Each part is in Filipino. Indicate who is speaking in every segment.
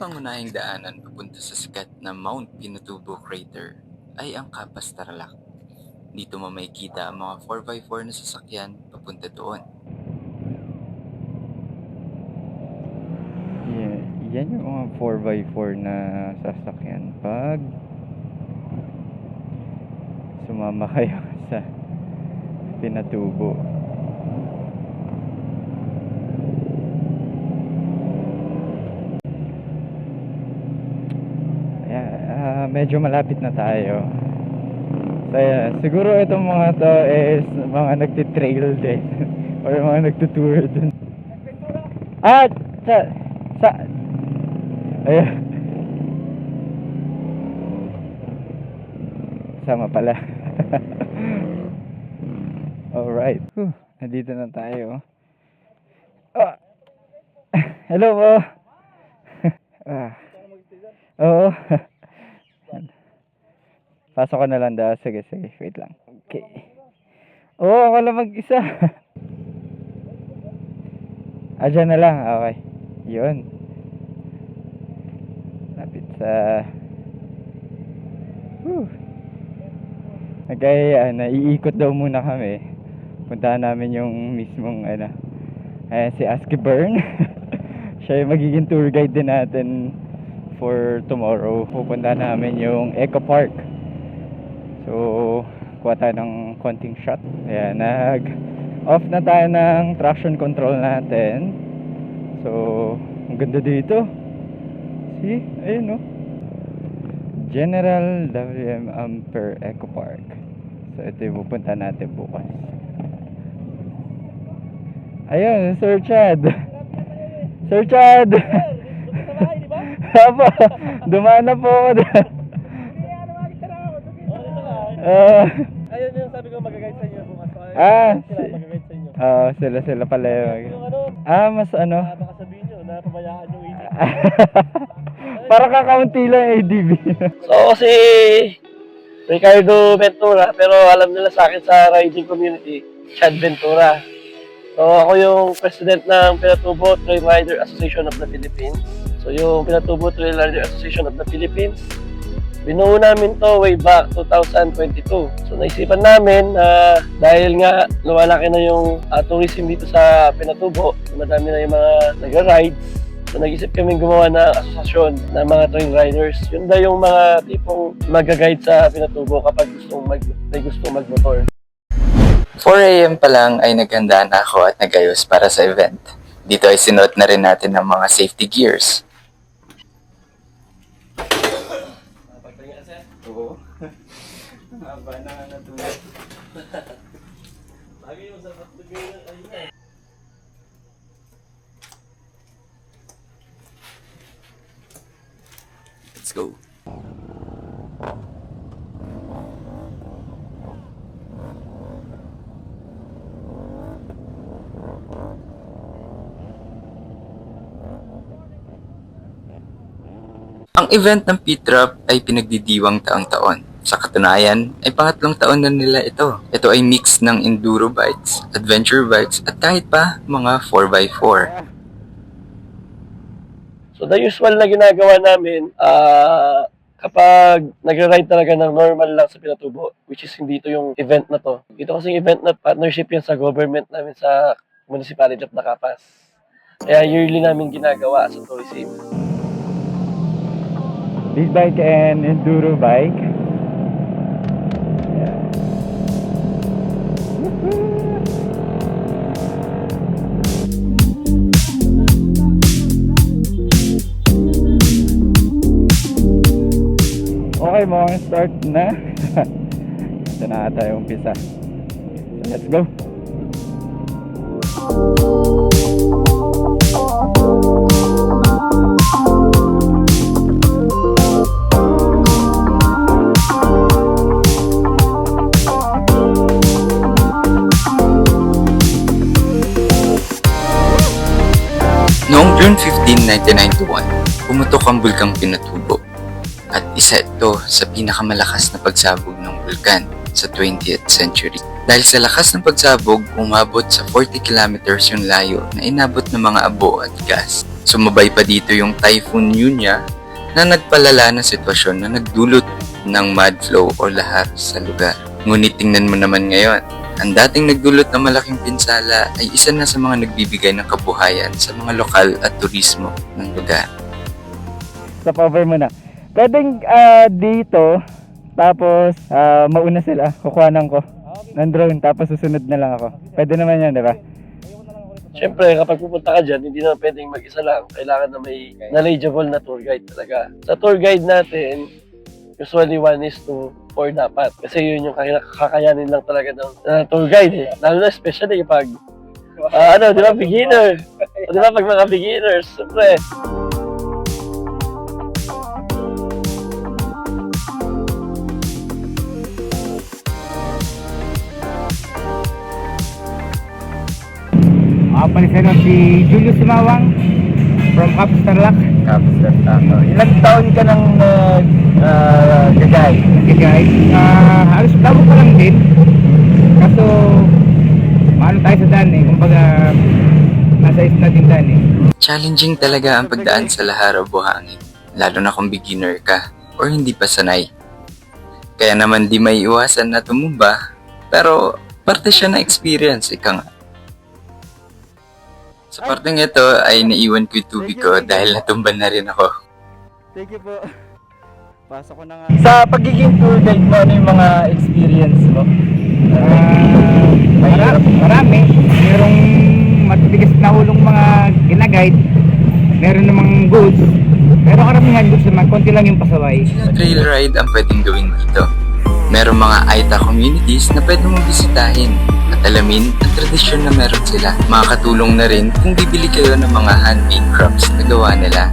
Speaker 1: pangunahing daanan papunta sa sikat na Mount Pinatubo Crater ay ang Kapas Tarlac. Dito mo makikita ang mga 4x4 na sasakyan papunta doon.
Speaker 2: Yeah, yan yung mga 4x4 na sasakyan pag sumama kayo sa pinatubo. Ah, medyo malapit na tayo. So, yeah, siguro itong mga to is mga nagtitrail din or mga nagtutour din. Ah, sa, sa, ayun. Sama pala. Alright. Whew, nandito na tayo. Ah. Hello po. ah. Oo. Pasok ko na lang daw. Sige, sige. Wait lang. Okay. Oo, ako lang mag-isa. Ah, dyan na lang. Okay. Yun. Lapit sa... Whew. Okay, ano, iikot daw muna kami. Puntahan namin yung mismong, ano, ayan, si Asky Burn. Siya yung magiging tour guide din natin for tomorrow. Pupunta namin yung Eco Park. So, kuha tayo ng konting shot. Ayan, nag off na tayo ng traction control natin. So, ang ganda dito. See? Ayun, no? General WM Amper Eco Park. So, ito yung pupunta natin bukas. Ayun, Sir Chad. Sir Chad! Apo, dumaan na po ako Ah,
Speaker 3: Ayun yung sabi ko mag-guide sa inyo bukas. Ayun,
Speaker 2: Ah,
Speaker 3: sila
Speaker 2: si-
Speaker 3: mag-guide sa inyo.
Speaker 2: Oo, sila sila pala
Speaker 3: Yung
Speaker 2: yung...
Speaker 3: ano,
Speaker 2: Ah, mas ano?
Speaker 3: ah, baka sabihin nyo na pabayaan yung init.
Speaker 2: Para kakaunti lang ADB.
Speaker 3: So ako si Ricardo Ventura, pero alam nila sa akin sa riding community, Chad Ventura. So ako yung president ng Pinatubo Trail Rider Association of the Philippines. So yung Pinatubo Trail Rider Association of the Philippines, binuo namin to way back 2022. So naisipan namin na dahil nga lumalaki na yung ah, tourism dito sa Pinatubo, madami na yung mga nagra-rides, So nag-isip kami gumawa ng asosasyon ng mga trail riders. Yun daw yung mga tipong mag-guide sa Pinatubo kapag gustong mag, may gustong magmotor.
Speaker 1: 4am pa lang ay naghanda na ako at nagayos para sa event. Dito ay sinuot na rin natin ang mga safety gears.
Speaker 2: Na nga natulog.
Speaker 3: Lagi yung sa ayun
Speaker 1: Let's go. Ang event ng P-Drop ay pinagdidiwang taong-taon. Sa katunayan, ay pangatlong taon na nila ito. Ito ay mix ng enduro bikes, adventure bikes, at kahit pa mga 4x4.
Speaker 3: So the usual na ginagawa namin, ah kapag nag-ride talaga ng normal lang sa Pinatubo, which is hindi ito yung event na to. Ito kasing event na partnership yan sa government namin sa Municipality of Nakapas. Kaya yearly namin ginagawa sa tourism.
Speaker 2: Big bike and enduro bike. Okay, mga start na. Ito na ata yung umpisa. Let's go.
Speaker 1: June 15, 1991, pumutok ang bulkang Pinatubo at isa ito sa pinakamalakas na pagsabog ng bulkan sa 20th century. Dahil sa lakas ng pagsabog, umabot sa 40 kilometers yung layo na inabot ng mga abo at gas. Sumabay pa dito yung Typhoon Yunya na nagpalala ng sitwasyon na nagdulot ng mud flow o lahar sa lugar. Ngunit tingnan mo naman ngayon, ang dating nagdulot ng malaking pinsala ay isa na sa mga nagbibigay ng kabuhayan sa mga lokal at turismo ng lugar.
Speaker 2: Stop over muna. Pwedeng ah, dito, tapos ah, mauna sila, kukuhanan ko ng drone, tapos susunod na lang ako. Pwede naman yan, di ba?
Speaker 3: Siyempre, kapag pupunta ka dyan, hindi naman pwedeng mag-isa lang. Kailangan na may knowledgeable na tour guide talaga. Sa tour guide natin, usually one is to four dapat. Kasi yun yung kaya- kakayanin lang talaga ng ng tour guide eh. Lalo na especially pag, ah, ano, di ba, beginner. O, di ba, pag mga beginners, siyempre,
Speaker 2: Makapalis na si Julius Sumawang from Caps Tarlac. Caps Tarlac. Ilang taon ka nang uh, gagay? Gagay? Uh, halos tawag ko lang din. Kaso, maano tayo sa daan eh. Kumbaga, nasa isla din daan eh.
Speaker 1: Challenging talaga ang pagdaan sa lahar o buhangin, lalo na kung beginner ka or hindi pa sanay. Kaya naman di may iwasan na tumumba, pero parte siya ng experience, ika nga. Sa parteng ito ay naiwan ko yung tubig ko dahil natumba na rin ako.
Speaker 2: Thank you po. Pasok ko na nga. Sa pagiging tour guide mo, ano yung mga experience mo? Uh, marami, marami. Merong matitigas na ulong mga ginaguide. Meron namang goods. Pero karamihan goods naman, konti lang yung pasaway.
Speaker 1: Trail ride ang pwedeng gawin dito. Merong mga Aita communities na pwede mong bisitahin alamin ang tradisyon na meron sila. Makakatulong na rin kung bibili kayo ng mga handmade crafts na gawa nila.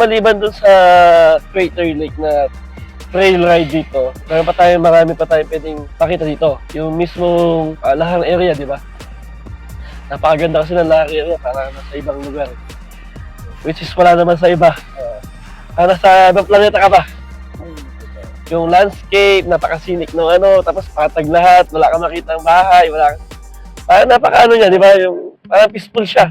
Speaker 3: Maliban dun sa Crater Lake na trail ride dito, meron pa tayo, marami pa tayo pwedeng pakita dito. Yung mismong uh, lahang area, di ba? Napakaganda kasi ng lahang area, parang nasa ibang lugar. Which is wala naman sa iba. Uh, nasa ibang planeta ka pa. Yung landscape, napakasinik ng ano, tapos patag lahat, wala kang makita ang bahay, wala kang... Parang napaka ano niya, di ba? Yung, parang peaceful siya.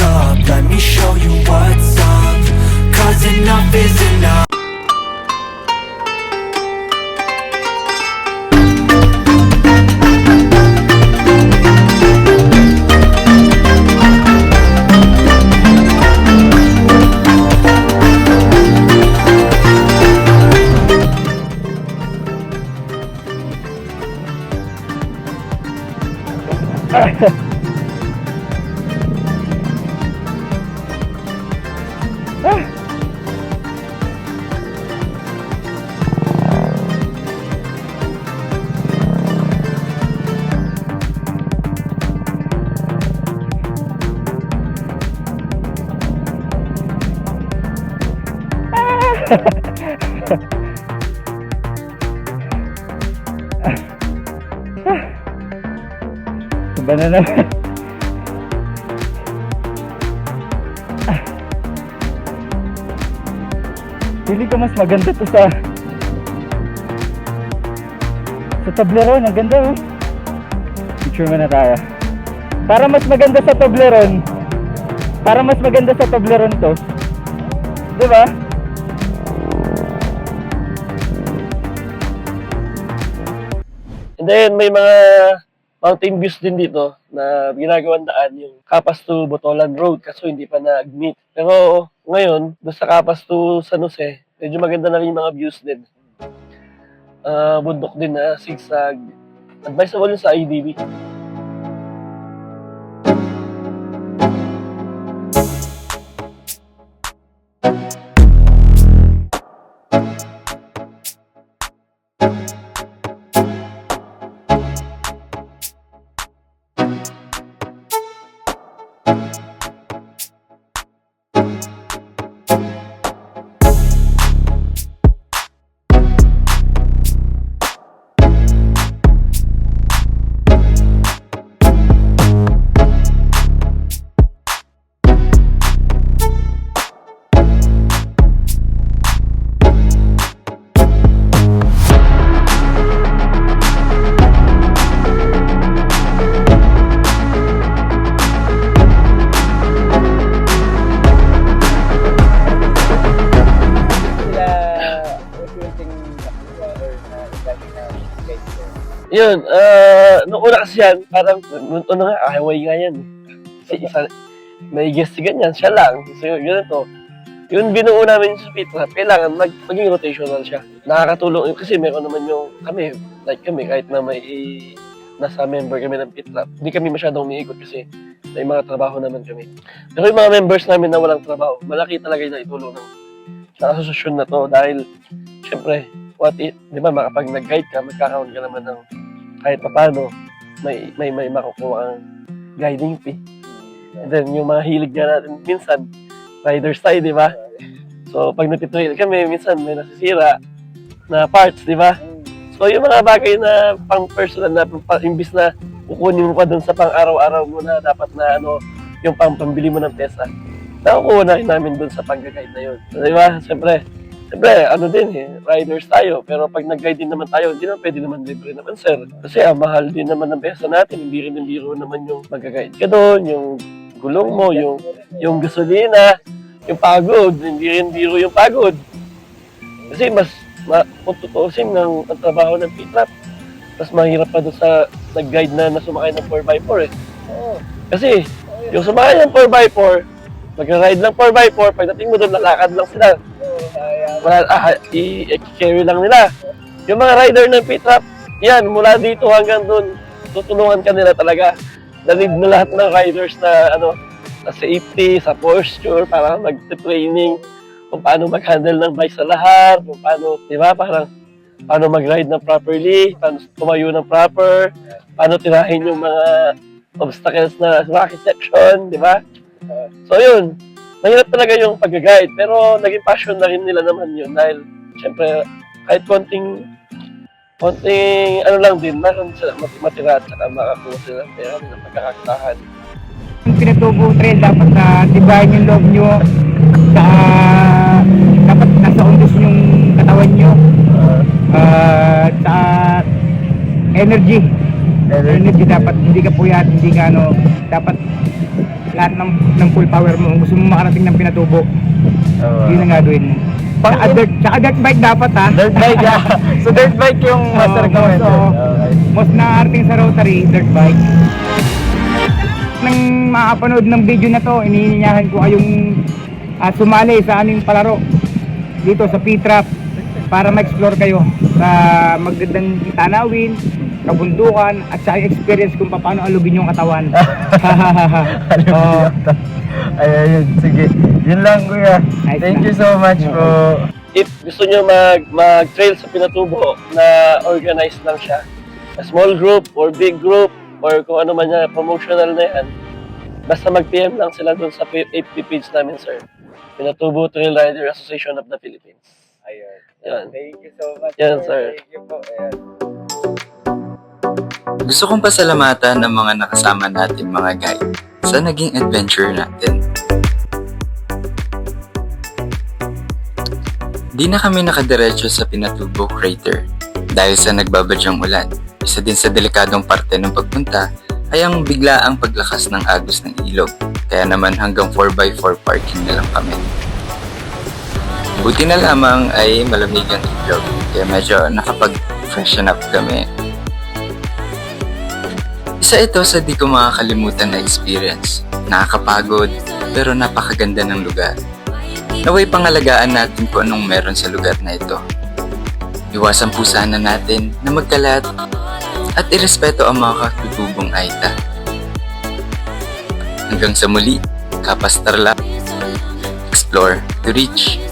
Speaker 4: up Let me show you what's up. Cause enough is enough
Speaker 2: Iba na naman. Pili ko mas maganda to sa sa Toblerone. Ang ganda oh. Picture mo na tayo. Para mas maganda sa Toblerone. Para mas maganda sa Toblerone to. Di ba?
Speaker 3: Then, may mga mountain views din dito na ginagawang daan yung Capas to Botolan Road kaso hindi pa na-admit. Pero ngayon, doon sa Capas to San Jose, medyo maganda na rin yung mga views din. Ah, bundok din na zigzag. Advisable yun sa IDB. Yun, ah, nung una kasi yan, parang, nung una nga, ahaway nga yan. Si isa, may guest ganyan, siya lang. So, yun, ganito. Yun, binuo namin sa Pitra, kailangan mag, maging rotational siya. Nakakatulong yun kasi meron naman yung, kami, like kami, kahit na may nasa member kami ng Pitra, hindi kami masyadong umiikot kasi may mga trabaho naman kami. Pero yung mga members namin na walang trabaho, malaki talaga yung naitulong ng sa asosasyon na to dahil, syempre, what if, di ba, makapag nag-guide ka, magkakaroon ka naman ng kahit papano, may, may, may makukuha ang guiding fee. And then, yung mga hilig nga natin, minsan, riders tayo, di ba? So, pag natitrail kami, minsan may nasisira na parts, di ba? So, yung mga bagay na pang-personal na, pa, imbis na kukunin mo pa dun sa pang-araw-araw mo na dapat na ano, yung pang pambili mo ng pesa, nakukuha na rin namin dun sa pag-guide na yun. So, di ba? Siyempre, siyempre, ano din eh, riders tayo. Pero pag nag-guide din naman tayo, hindi naman pwede naman libre naman, sir. Kasi ah, mahal din naman ng pesa natin. Hindi rin ng biro naman yung mag-guide ka doon, yung gulong mo, yung, yung gasolina, yung pagod. Hindi rin biro yung pagod. Kasi mas, ma, kung tutuusin ng ang trabaho ng P-Trap, mas mahirap pa doon sa nag-guide na nasumakay ng 4x4 eh. Kasi, yung sumakay ng 4x4, mag-ride lang 4x4, pagdating mo doon, lalakad lang sila. Wala, ah, i-carry lang nila. Yung mga rider ng P-Trap, yan, mula dito hanggang doon, tutulungan ka nila talaga. Dalib na lahat ng riders na, ano, sa safety, sa posture, para mag-training, kung paano mag-handle ng bike sa lahat, kung paano, di ba, parang, paano mag-ride ng properly, paano tumayo ng proper, paano tirahin yung mga obstacles na rocky section, di ba? So yun, mahirap talaga yung pag-guide, pero naging passion na rin nila naman yun dahil syempre kahit konting konting ano lang din, meron sila mat- matira at saka makakuha sila ng pera ng pagkakakitahan.
Speaker 2: Yung pinatubo trail, dapat na tibayan yung loob nyo. Sa, dapat nasa undos yung katawan nyo. Ah, sa energy. Energy dapat, hindi ka puyat, hindi ka ano, dapat lahat ng, ng full power mo. Gusto mo makarating ng pinatubo, yun ang gagawin mo. Sa dirt, sa dirt bike dapat ha.
Speaker 5: Dirt bike, ah. So, dirt bike yung mas
Speaker 2: Oo,
Speaker 5: recommended.
Speaker 2: oo.
Speaker 5: Okay.
Speaker 2: Most nakarating sa Rotary, dirt bike. Nang makapanood ng video na to, iniinyahan ko kayong ah, sumali sa aming palaro dito sa P-Trap para ma-explore kayo sa magandang tanawin, kabundukan, at sa experience kung paano alugin yung katawan.
Speaker 5: Yun. Ay, ayun. Sige. Yun lang, kuya.
Speaker 2: Nice
Speaker 5: Thank
Speaker 2: na.
Speaker 5: you so much
Speaker 2: Oo.
Speaker 5: po.
Speaker 3: If gusto nyo mag, mag-trail sa Pinatubo na organized lang siya, a small group or big group or kung ano man yan, promotional na yan, basta mag-PM lang sila dun sa FB page namin, sir. Pinatubo Trail Rider Association of the Philippines.
Speaker 2: Ayun.
Speaker 3: Yan.
Speaker 2: Thank you so much.
Speaker 3: Yan, sir.
Speaker 2: Thank you po. Ayan.
Speaker 1: Gusto kong pasalamatan ang mga nakasama natin mga guide sa naging adventure natin. Di na kami nakadiretso sa Pinatubo Crater dahil sa nagbabadyang ulan. Isa din sa delikadong parte ng pagpunta ay ang biglaang paglakas ng agos ng ilog. Kaya naman hanggang 4x4 parking na lang kami. Buti na lamang ay malamig ang ilog kaya medyo nakapag-freshen up kami. Isa ito sa di ko makakalimutan na experience. Nakakapagod pero napakaganda ng lugar. Naway pangalagaan natin kung anong meron sa lugar na ito. Iwasan po sana natin na magkalat at irespeto ang mga katutubong Aita. Hanggang sa muli, Kapastarla, explore to reach.